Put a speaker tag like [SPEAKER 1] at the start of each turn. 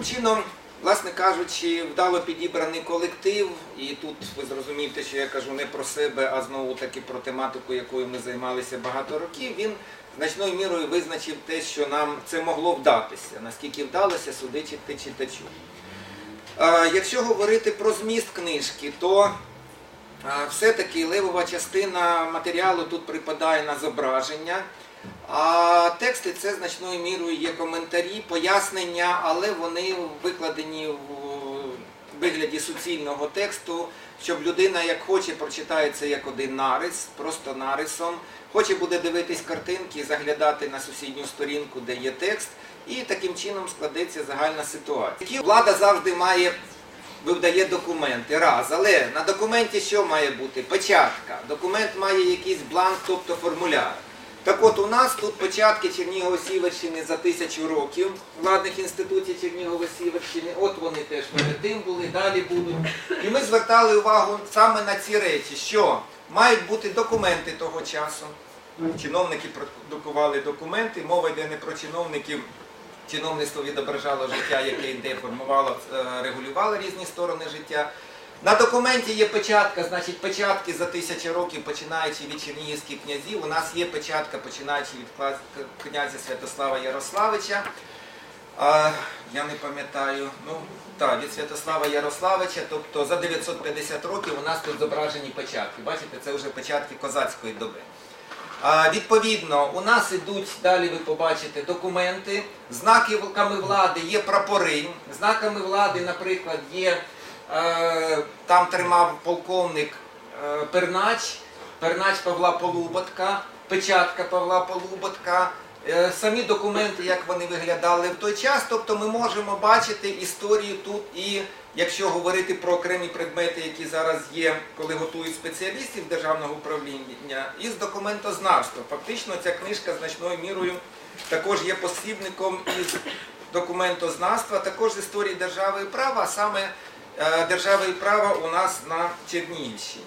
[SPEAKER 1] Таким чином, власне кажучи, вдало підібраний колектив, і тут ви зрозумієте, що я кажу не про себе, а знову таки про тематику, якою ми займалися багато років. Він значною мірою визначив те, що нам це могло вдатися. Наскільки вдалося, судити читачу. Якщо говорити про зміст книжки, то все-таки левова частина матеріалу тут припадає на зображення. А тексти це значною мірою є коментарі, пояснення, але вони викладені в вигляді суцільного тексту, щоб людина, як хоче, прочитає це як один нарис, просто нарисом. Хоче буде дивитись картинки, заглядати на сусідню сторінку, де є текст, і таким чином складеться загальна ситуація. Влада завжди має видає документи раз, але на документі що має бути? Печатка. Документ має якийсь бланк, тобто формуляр. Так от у нас тут початки Чернігово-Сіверщини за тисячу років владних інститутів Чернігово-Сіверщини. От вони теж перед тим були, далі будуть. І ми звертали увагу саме на ці речі, що мають бути документи того часу. Чиновники продукували документи, мова йде не про чиновників. Чиновництво відображало життя, яке йде, формувало, е, регулювало різні сторони життя. На документі є печатка, значить печатки за тисячі років, починаючи від чернігівських князів. У нас є печатка, починаючи від князя Святослава Ярославича. А, я не пам'ятаю, ну так, від Святослава Ярославича, тобто за 950 років у нас тут зображені печатки. Бачите, це вже печатки козацької доби. Відповідно, у нас ідуть, далі ви побачите, документи, знаками влади є прапори, знаками влади, наприклад, є, е, там тримав полковник е, Пернач, Пернач Павла Полуботка, печатка Павла Полуботка, самі документи, як вони виглядали в той час. Тобто ми можемо бачити історію тут і якщо говорити про окремі предмети, які зараз є, коли готують спеціалістів державного управління, із документознавства. Фактично ця книжка значною мірою також є посібником із документознавства, також з історії держави і права, а саме е, держави і права у нас на Чернігівщині.